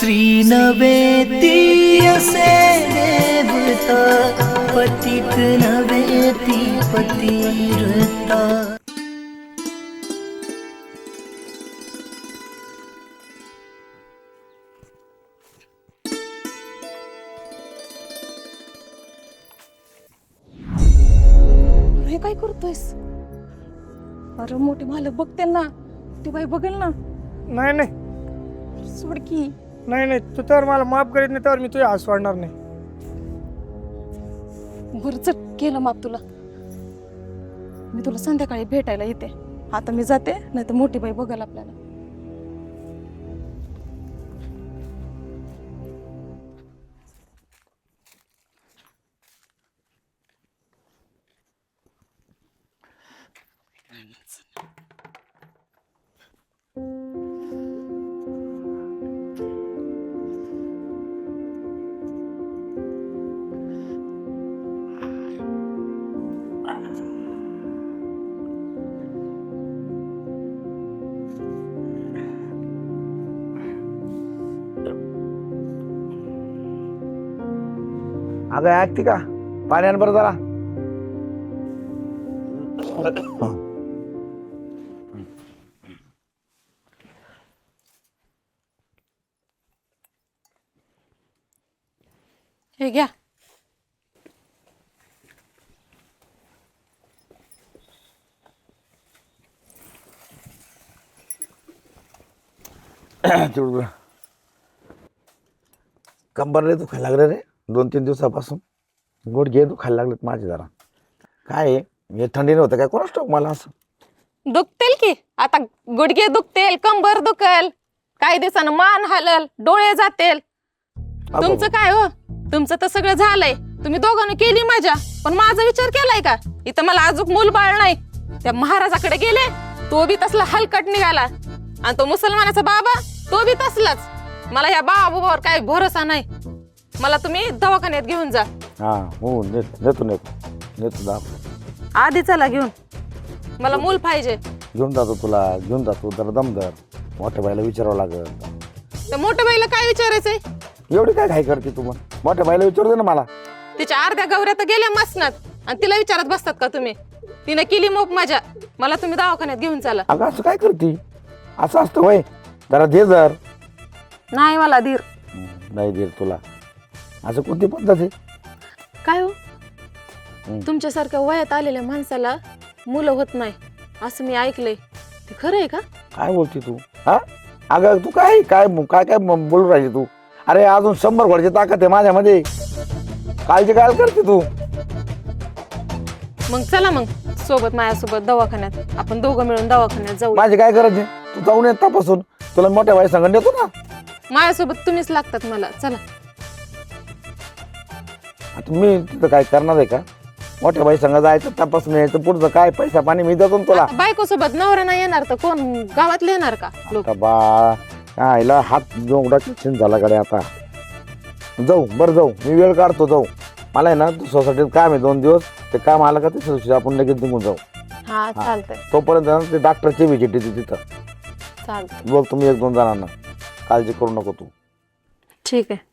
श्री नवेती असे देवता पतित नवेती पतिरता हे काय करतोयस? अरे मोठे मालक बघते ना ती बाई बघेल ना. नाही नाही. सोड की. नाही नाही तू तर मला माफ करीत नाही तर मी तुझ्या हात सोडणार नाही. बरं चट केलं माप तुला. मी तुला संध्याकाळी भेटायला येते. आता मी जाते नाही तर मोठी बाई बघेल आपल्याला. अगं ऐकते का पाणी आण बरं जरा हे घ्या तेवढं कंबरले तू खायला लागलं रे दोन तीन दिवसापासून गोड घे तू खायला लागलेत माझे जरा. काय आहे? हे थंडी नव्हतं काय? कोणाच ठाऊक मला असं? दुखतील की. आता गुडघे दुखतील कंबर दुखल काही दिवसानं मान हलल डोळे जातील. तुमचं काय हो? तुमचं तर सगळं झालंय. तुम्ही दोघांनी केली मजा. पण माझा विचार केलाय का? इथं मला अजून मूल बाळ नाही. त्या महाराजाकडे गेले तो बी तसला हलकट निघाला. आणि तो मुसलमानाचा बाबा तो बी तसलाच. मला या बाबावर काही भरोसा नाही. मला तुम्ही दवाखान्यात घेऊन जा. हा हो नेत नेतो नेतो. नेतो दाखव आधी चला घेऊन. मला मूल पाहिजे. घेऊन जातो तुला घेऊन जातो. जरा दमदर मोठ्या बाईला विचारावं लागल. त्या मोठ्या बाईला काय विचारायचंय? एवढी काय घाई करते तू मग? मोठ्या बाईला विचारते ना मला. तिच्या अर्ध्या गवऱ्या तर गेल्या मसनात. आणि तिला विचारत बसतात का तुम्ही? तिने केली मोप मजा मला तुम्ही दवाखान्यात घेऊन चला. अगं असं काय करते? असं असतं वय जरा दे जर. नाही मला धीर नाही दे तुला. असं कोणती पद्धत आहे? काय हो. तुमच्यासारख्या वयात आलेल्या माणसाला मुलं होत नाही असं मी ऐकलंय. ते खरं आहे का? काय बोलते तू? हा? अगं तू काय काय काय काय म- बोलू राहिली तू? अरे अजून शंभर वर्षाची ताकद आहे माझ्यामध्ये. काळजी काय करते तू? मग चला मग सोबत माझ्यासोबत दवाखान्यात. आपण दोघं मिळून दवाखान्यात जाऊ. माझी काय करायची तू जाऊन येत तपासून. तुला मोठ्या बाई सांगून देतो ना. माझ्यासोबत तुम्हीच लागतात मला. चला. मी तिथं काय करणार आहे का? मोठ्या बाई संग जायचं तपासून यायचं पुढचं काय? पैसा पाणी मी देतो ना तुला. बायको सोबत नवरा नाही येणार तर कोण गावातले येणार का लोक? आता बा आईला हात जोगडा चिन झाला कडे आता. जाऊ बरं जाऊ मी वेळ काढतो जाऊ. मला आहे ना सोसायटीत काम आहे दोन दिवस. ते काम आलं का ते दिवशी आपण लगेच निघून जाऊ. हा चालतंय. तोपर्यंत ना ते डॉक्टरची व्हिजिट येते तिथं. चालतंय. बघ तुम्ही एक दोन जणांना काळजी करू नको तू. ठीक आहे.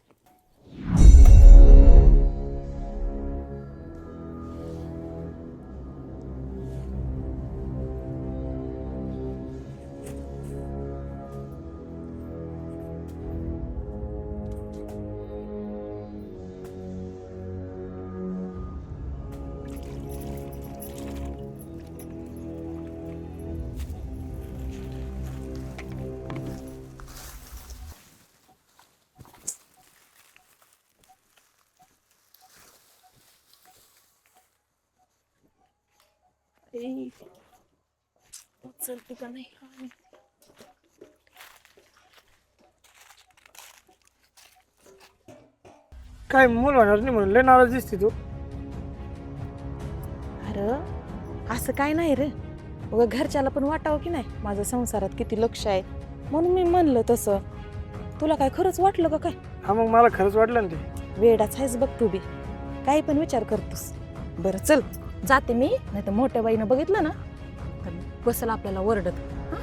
चलते का नाही काय मूल होणार नाही म्हणून लय नाराज दिसते तू. अरे असं काय नाही रे. उगा घरच्याला पण वाटावं की नाही माझ्या संसारात किती लक्ष आहे? म्हणून मी म्हणलं तसं. तुला काय खरंच वाटलं का काय? हा मग मला खरंच वाटलं ना ते. वेडाच आहेस बघ तू बी. काही पण विचार करतोस. बरं चल. जाते मी नाही तर मोठ्या बाईनं बघितलं ना तर बसल आपल्याला ओरडत. हां?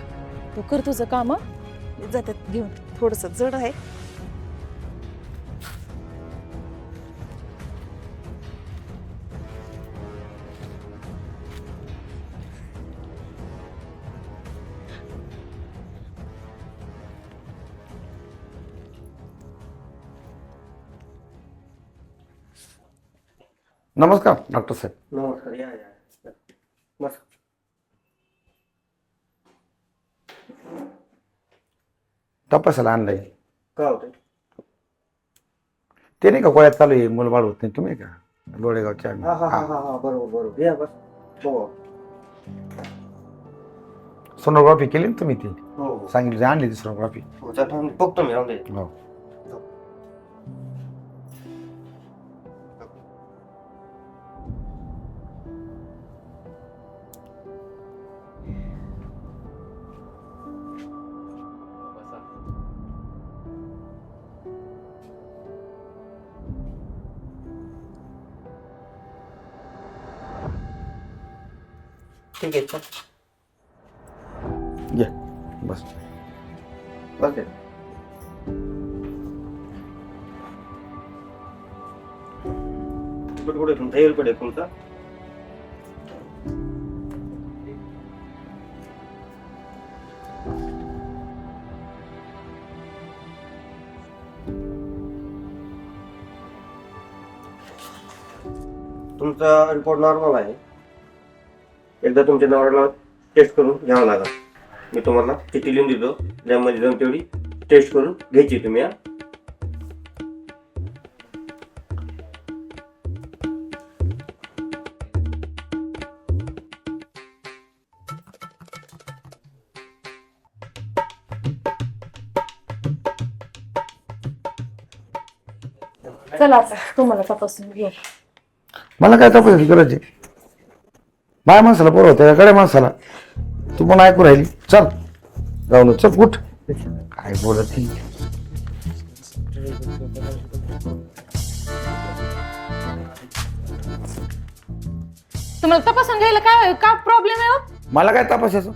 तू कर तुझं काम जातात जाते घेऊन. थोडंसं जड आहे. नमस्कार डॉक्टर साहेब. नमस्कार या या बस तपासायला आणलंय. काय होतं ते नाही का गोळ्यात चालू आहे मुलबाळ होत नाही तुम्ही का? लोळेगावच्या हा हा हा हा हा बरोबर बरोबर. या बस. हो. सोनोग्राफी केली ना तुम्ही ती? हो हो. सांगितली आणली ती सोनोग्राफी हो चल थांब, बघतो मी राहून दे. हो. ठीक आहे चल. घे बस. बस दे कुठे कुठे तुमचा? एअरपोर्ट आहे तुमचा. तुमचा रिपोर्ट नॉर्मल आहे. एकदा तुमच्या नवऱ्याला टेस्ट करून घ्यावं लागेल. मी तुम्हाला चिठ्ठी लिहून देतो त्यामध्ये जाऊन तेवढी टेस्ट करून घ्यायची तुम्ही हा. चला आता तुम्हाला तपासून घेऊ मला काय तपासायची गरज आहे? बाय माणसाला पोरं होते गड्या माणसाला? तू पण ऐकू राहिली. चल जाऊन. चल कुठ काय बोलत ती तुम्हाला तपासून घ्यायला काय का प्रॉब्लेम आहे हो? मला काय तपासायचं?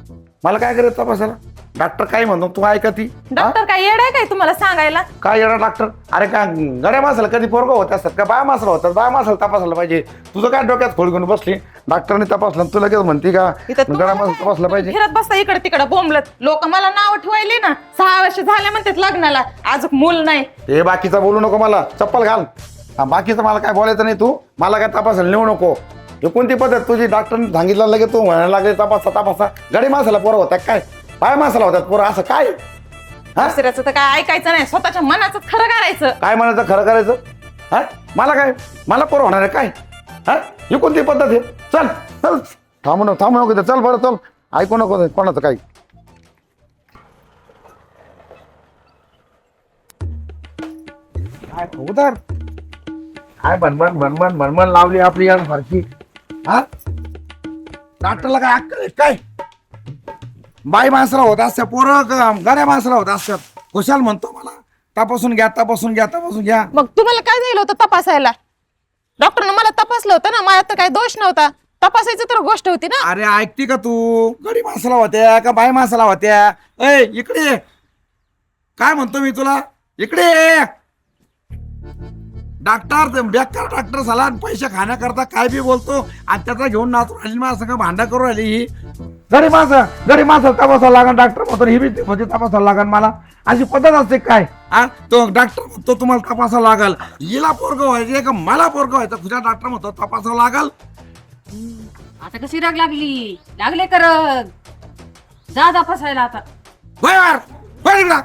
मला काय करायचं तपासायला? डॉक्टर काय म्हणतो? तू ऐका ती. हा? डॉक्टर काय येड आहे काय तुम्हाला सांगायला? काय येणार डॉक्टर? अरे का गड्या माणसाला कधी पोरग होत असतात का? बाया माणसाला होतात. बाया माणसाला तपासायला पाहिजे. तुझं काय डोक्यात खोड घेऊन बसली? डॉक्टरने तपासलं आणि तू लगेच म्हणते का इथं गड्या माणसाला तपासलं काय पाहिजे? फिरत बसता इकडे तिकडे बोंबलत. लोक मला नाव ठेवायले ना. सहा वर्ष झाले म्हणतात लग्नाला. अजून मूल नाही. हे बाकीचा बोलू नको मला. चप्पल घाल. हा, बाकीचं मला काय बोलायचं नाही तू. मला काय तपासायला नेऊ नको. हे कोणती पद्धत? तुझी डॉक्टरने सांगितलं लगे तू म्हणायला लागले तपासा तपासा. गडी माणसाला पोरं होतात काय? पाय माणसाला होतात पोरं असं काय? हा? दुसऱ्याचं तर काय ऐकायचं नाही स्वतःच्या मनाचं खरं करायचं. काय म्हणायचं खरं करायचं? हा? मला काय? मला पोरं होणार आहे काय? हा? ही कोणती पद्धत आहे? चल चल. थांबू नको थांबू नको इथं. चल बरं चल. ऐकू नको कोणाचं काही. काय उदार काय बनबन बनबन बनबन लावली आपली यार फारशी हा? डॉक्टरला काय अक्कल आहे? काय? बाई माणसाला होत असत्या पोरं गड्या माणसाला होत असतात खुशाल म्हणतो मला. तपासून घ्या तपासून घ्या तपासून घ्या. मग तुम्हाला काय झालं होतं तपासायला? डॉक्टरनं मला तपासलं होतं ना माझ्यात तर काही दोष नव्हता. तपासायचं तर गोष्ट होती ना. अरे ऐकते का तू? गडी माणसाला होत्या का बाई माणसाला होत्या? ऐ इकडे ये. काय म्हणतो मी तुला? इकडे ये. डॉक्टर बेकार डॉक्टर झाला आणि पैसे खाण्याकरता काय बी बोलतो. आणि त्याचा घेऊन नाचून राहिली माझ्या संग भांडा करू राहिली ही. गडी माणसं गडी माणसं तपासावं लागन डॉक्टर म्हणतो ही बी म्हणजे तपासावं लागन मला. अशी पद्धत असते काय? हा तो डॉक्टर म्हणतो तुम्हाला तपासावं लागल. हिला पोरग व्हायचे का मला पोरग व्हायचं तुझ्या डॉक्टर म्हणतो तपासावं लागल. आता कशी राग लागली? लागले करत जा जा फसायला आता. इकडं.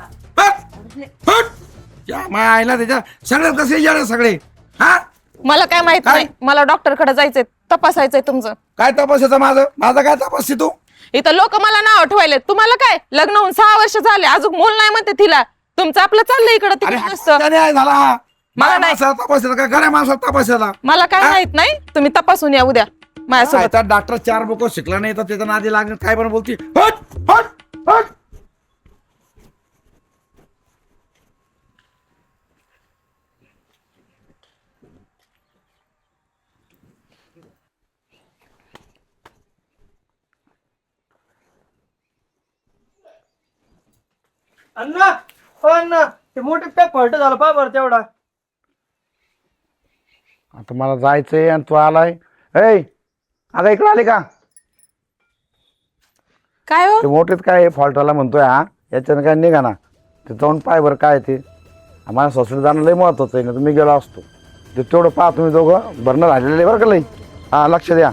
या माया आईला त्याच्या सगळे कसे येणार सगळे. हा? मला काय माहीत काय? नाही. मला डॉक्टरकडे जायचंय तपासायचंय तुमचं. काय तपासायचं माझं? माझं काय तपासते तू? इथं लोक मला नाव ठेवायले तुम्हाला काय? लग्न होऊन सहा वर्ष झाले अजून मूल नाही म्हणते तिला. तुमचं आपलं चाललंय इकडं अरे तिकडे नसतं. कोणता न्याय झाला. हा मला नाही. माणसाला का? गड्या माणसाला मला काय? माहीत नाही. तुम्ही तपासून या उद्या माझ्यासोबत. डॉक्टर चार बुक शिकला नाही तर त्याच्या नादी लागणार काय पण बोलती? हट हट हट. अण्णा हो अण्णा ते मोठे काय फॉल्ट झालं पा बरं तेवढा. आता मला जायचंय आणि तू आलाय. ऐ अगं इकडे आली का? काय हो? ते मोठेच काय फॉल्टवाला म्हणतोय हा? याच्यानं काय निघा ना ते जाऊन पाय बरं काय ते. आम्हाला सोसायटी जाणं लय महत्वाचं आहे ना तर मी गेलो असतो. ते तेवढं पहा तुम्ही दोघं. भरणं राहिलेलं आहे बरं का लई? हा लक्ष द्या.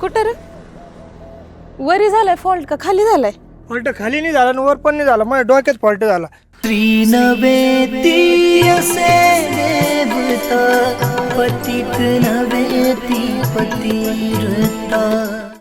कुठं रे? वरी झालाय फॉल्ट का? खाली झालाय? फॉल्ट खाली नाही झाला आणि वर पण नाही झाला. माझ्या डोक्यात फॉल्ट झाला. त्रिनवेती असे देवता पतित नवेती पतिरता.